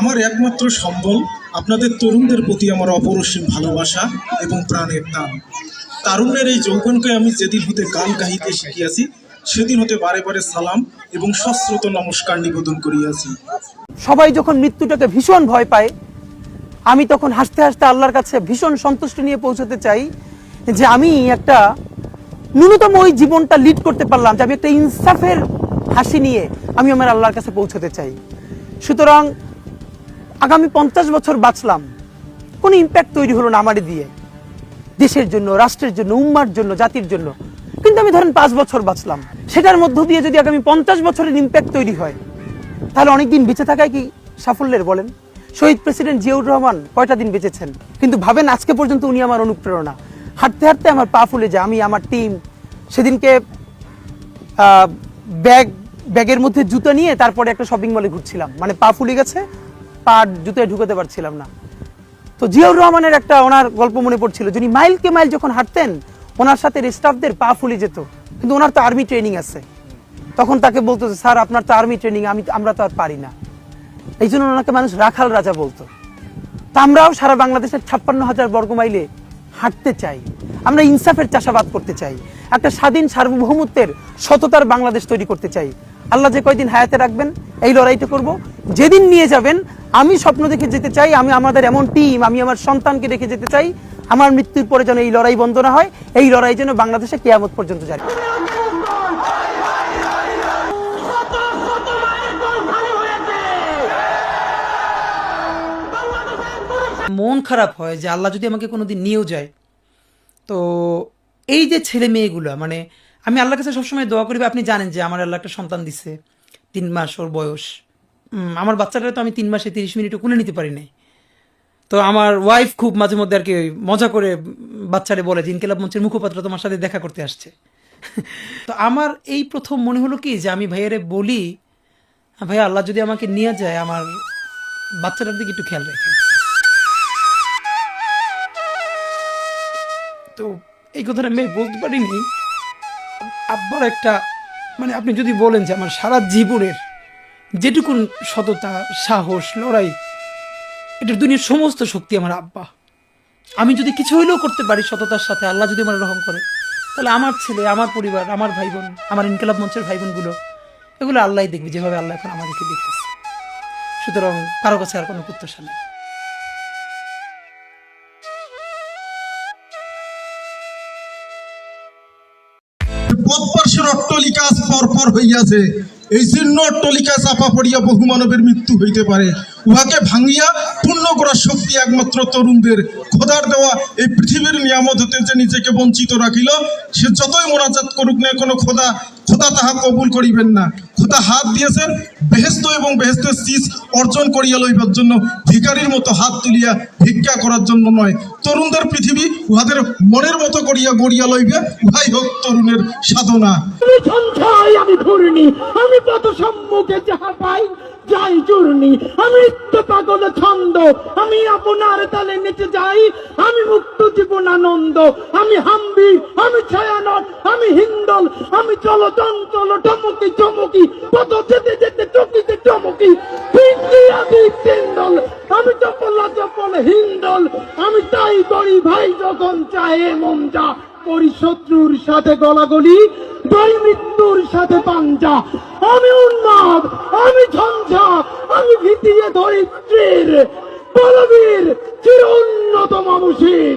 আমার একমাত্র সম্বল আপনাদের তরুণদের প্রতি আমার অপরসীম ভালোবাসা এবং প্রাণের টান তারুণ্যের এই যৌবনকে আমি যেদিন হতে গান গাহিতে শিখিয়াছি, সেদিন হতে বারে বারে সালাম এবং সশ্রুত নমস্কার নিবেদন করিয়াছি। সবাই যখন মৃত্যুটাকে ভীষণ ভয় পায়, আমি তখন হাসতে হাসতে আল্লাহর কাছে ভীষণ সন্তুষ্ট নিয়ে পৌঁছতে চাই যে আমি একটা ন্যূনতম ওই জীবনটা লিড করতে পারলাম, যে আমি একটা ইনসাফের হাসি নিয়ে আমি আমার আল্লাহর কাছে পৌঁছতে চাই। সুতরাং আগামী পঞ্চাশ বছর বাঁচলাম। কোনো ইম্প্যাক্ট তৈরি হলো না আমারে দিয়ে। দেশের জন্য, রাষ্ট্রের জন্য, উম্মার জন্য, জাতির জন্য। কিন্তু আমি ধরেন পাঁচ বছর বাঁচলাম। সেটার মধ্য দিয়ে যদি আগামী পঞ্চাশ বছরের ইম্প্যাক্ট তৈরি হয়, তাহলে অনেকদিন বেঁচে থাকায় কি সাফল্যের বলেন? শহীদ প্রেসিডেন্ট জিয়াউর রহমান কয়টা দিন বেঁচেছেন? কিন্তু ভাবেন আজকে পর্যন্ত উনি আমার অনুপ্রেরণা। হাঁটতে হাঁটতে আমার পা ফুলে যায়, আমি, আমার টিম সেদিনকে ব্যাগ ব্যাগের মধ্যে জুতো নিয়ে তারপরে একটা শপিং মলে ঘুরছিলাম। মানে পা ফুলে গেছে পা জুতোয় ঢুকাতে পারছিলাম না। তো জিয়াউর রহমানের একটা ওনার গল্প মনে পড়ছিল যিনি মাইলকে মাইল যখন হাঁটতেন ওনার সাথে স্টাফদের পা ফুলে যেত। কিন্তু ওনার তো আর্মি ট্রেনিং আছে। তখন তাকে বলতো যে, স্যার আপনার তো আর্মি ট্রেনিং আমি আমরা তো আর পারি না। এই জন্য ওনাকে মানুষ রাখাল রাজা বলতো। তা আমরাও সারা বাংলাদেশের ছাপ্পান্ন হাজার বর্গ মাইলে হাঁটতে চাই। আমরা ইনসাফের চাষাবাদ করতে চাই। একটা স্বাধীন সার্বভৌমত্বের সততার বাংলাদেশ তৈরি করতে চাই। আল্লাহ যে কয়দিন হায়াতে রাখবেন, এই লড়াইটা করব। যেদিন নিয়ে যাবেন, আমি স্বপ্ন দেখে যেতে চাই, আমি আমাদের এমন টিম আমি আমার সন্তানকে রেখে যেতে চাই, আমার মৃত্যুর পরে যেন এই লড়াই বন্ধ না হয়, এই লড়াই যেন বাংলাদেশে কেয়ামত পর্যন্ত যায়। মন খারাপ হয় যে আল্লাহ যদি আমাকে কোনোদিন নিয়েও যায়, তো এই যে ছেলে মেয়েগুলো মানে আমি আল্লাহর কাছে সবসময় দোয়া করি, আপনি জানেন যে আমার আল্লাহ একটা সন্তান দিছে, তিন মাস ওর বয়স। আমার বাচ্চাটা তো আমি তিন মাসে তিরিশ মিনিটও কোলে নিতে পারি নাই। তো আমার ওয়াইফ খুব মাঝে মধ্যে আর কি মজা করে বাচ্চারে বলে যে, ইনকেলাব মঞ্চের মুখপাত্র তোমার সাথে দেখা করতে আসছে। তো আমার এই প্রথম মনে হলো কি যে, আমি ভাইয়ারে বলি ভাই আল্লাহ যদি আমাকে নিয়ে যায়, আমার বাচ্চাটার দিকে একটু খেয়াল রাখেন। তো এই কথাটা আমি বলতে পারিনি। আব্বার একটা মানে আপনি যদি বলেন যে আমার সারা জীবনের যেটুকুন সততা, সাহস, লড়াই, এটার দুনিয়ার সমস্ত শক্তি আমার আব্বা। আমি যদি কিছু হইলেও করতে পারি সততার সাথে, আল্লাহ যদি আমার রহম করে, তাহলে আমার ছেলে, আমার পরিবার, আমার ভাই বোন আমার ইনকালাব মঞ্চের ভাই বোনগুলো এগুলো আল্লাহ দেখবে, যেভাবে আল্লাহ এখন আমাদেরকে দেখতেছে। সুতরাং কারও কাছে আর কোনো প্রত্যাশা নেই। পথপার্শ্বের অট্টলিকা পরপর হইয়াছে। এই জীর্ণ অট্টলিকা চাপা পড়িয়া বহু মানবের মৃত্যু হইতে পারে। উহাকে ভাঙিয়া পূর্ণ করার শক্তি একমাত্র তরুণদের খোদার দেওয়া এই পৃথিবীর নিয়ামত হতে যে নিজেকে বঞ্চিত রাখিল। সে যতই মোনাজাত করুক না কোনো, খোদা খোদা তাহা কবুল করিবেন না। খোদা হাত দিয়েছেন বেহেস্ত এবং বেহেস্তের শীষ অর্জন করিয়া লইবার জন্য ভিকারির মতো হাত তুলিয়া ভিক্ষা করার জন্য নয়। তরুণদের পৃথিবী উহাদের মনের মতো করিয়া গড়িয়া লইবে, উহাই হোক তরুণের সাধনা। আমি ঘূর্ণি সম্মুখে যাহা পাই, যাই চূর্ণি। আমি পাগল ছন্দ, আমি আপনার তালে নেচে যাই। আমি মুক্ত জীবন আনন্দ আমি হাম্বি হিন্দল, আমি চলো চঞ্চল টমকি, চমকি কত যেতে যেতে চকিতে চমকি। আমি চপলা চপল হিন্দল, আমি তাই করি ভাই যখন চায় মন যা করি শত্রুর সাথে গলাগলি ধরি মৃত্যুর সাথে পাঞ্জা। আমি উন্মাদ, আমি ঝঞ্ঝা, আমি ভীতিয়ে ধরিত্রীর। বলবীর, চির উন্নত মানুষের